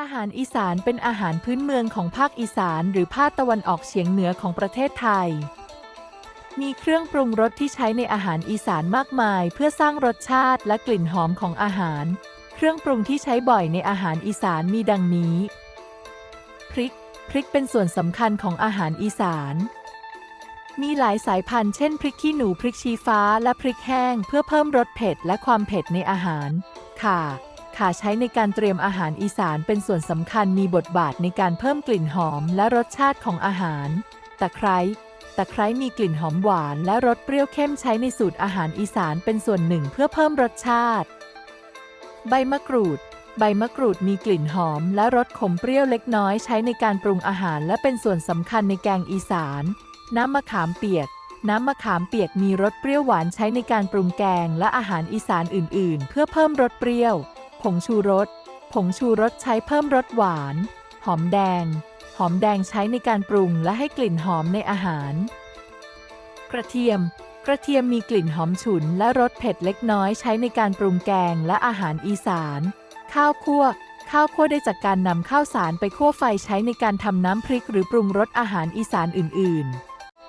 อาหารอีสานเป็นอาหารพื้นเมืองของภาคอีสานหรือภาคตะวันออกเฉียงเหนือของประเทศไทย มีเครื่องปรุงรสที่ใช้ในอาหารอีสานมากมาย เพื่อสร้างรสชาติและกลิ่นหอมของอาหาร เครื่องปรุงที่ใช้บ่อยในอาหารอีสานมีดังนี้ พริก พริกเป็นส่วนสำคัญของอาหารอีสาน มีหลายสายพันธุ์ เช่น พริกขี้หนู พริกชี้ฟ้า และพริกแห้ง เพื่อเพิ่มรสเผ็ดและความเผ็ดในอาหารข่า ขาใช้ในการเตรียมอาหารอีสานเป็นส่วนสำคัญมีบทบาทในการเพิ่มกลิ่นหอมและรสชาติของอาหาร ตะไคร้ ตะไคร้มีกลิ่นหอมหวานและรสเปรี้ยวเข้มใช้ในสูตรอาหารอีสานเป็นส่วนหนึ่งเพื่อเพิ่มรสชาติ ใบมะกรูด ใบมะกรูดมีกลิ่นหอมและรสขมเปรี้ยวเล็กน้อยใช้ในการปรุงอาหารและเป็นส่วนสำคัญในแกงอีสาน น้ำมะขามเปียกน้ำมะขามเปียกมีรสเปรี้ยวหวานใช้ในการปรุงแกงและอาหารอีสานอื่น ๆ เพื่อเพิ่มรสเปรี้ยว ผงชูรส ผงชูรสใช้เพิ่มรสหวาน หอมแดง หอมแดงใช้ในการปรุงและให้กลิ่นหอมในอาหาร กระเทียม กระเทียมมีกลิ่นหอมฉุนและรสเผ็ดเล็กน้อยใช้ในการปรุงแกงและอาหารอีสาน ข้าวคั่ว ข้าวคั่วได้จากการนำข้าวสารไปคั่วไฟใช้ในการทำน้ำพริกหรือปรุงรสอาหารอีสานอื่น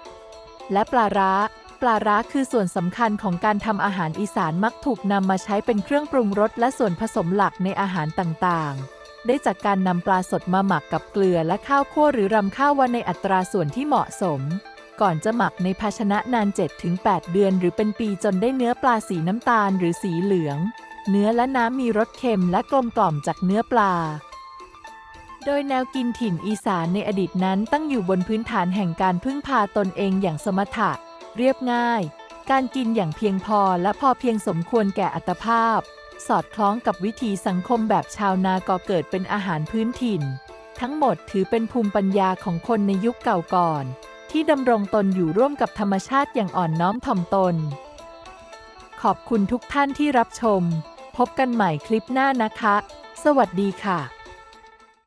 ๆ และปลาร้า ปลาร้าคือส่วนสำคัญของการทำอาหารอีสานมักถูกนำมาใช้เป็นเครื่องปรุงรสและส่วนผสมหลักในอาหารต่างๆ ได้จากการนำปลาสดมาหมักกับเกลือและข้าวคั่วหรือรำข้าววันในอัตราส่วนที่เหมาะสม ก่อนจะหมักในภาชนะนาน 7-8 เดือน หรือเป็นปีจนได้เนื้อปลาสีน้ำตาลหรือสีเหลือง เนื้อและน้ำมีรสเค็มและกลมกล่อมจากเนื้อปลาโดยแนวกินถิ่นอีสานในอดีตนั้นตั้งอยู่บนพื้นฐานแห่งการพึ่งพาตนเองอย่างสมถะ เรียบง่าย การกินอย่างเพียงพอและพอเพียงสมควรแก่อัตภาพ สอดคล้องกับวิถีสังคมแบบชาวนาก่อเกิดเป็นอาหารพื้นถิ่น ทั้งหมดถือเป็นภูมิปัญญาของคนในยุคเก่าก่อน ที่ดำรงตนอยู่ร่วมกับธรรมชาติอย่างอ่อนน้อมถ่อมตน ขอบคุณทุกท่านที่รับชม พบกันใหม่คลิปหน้านะคะ สวัสดีค่ะ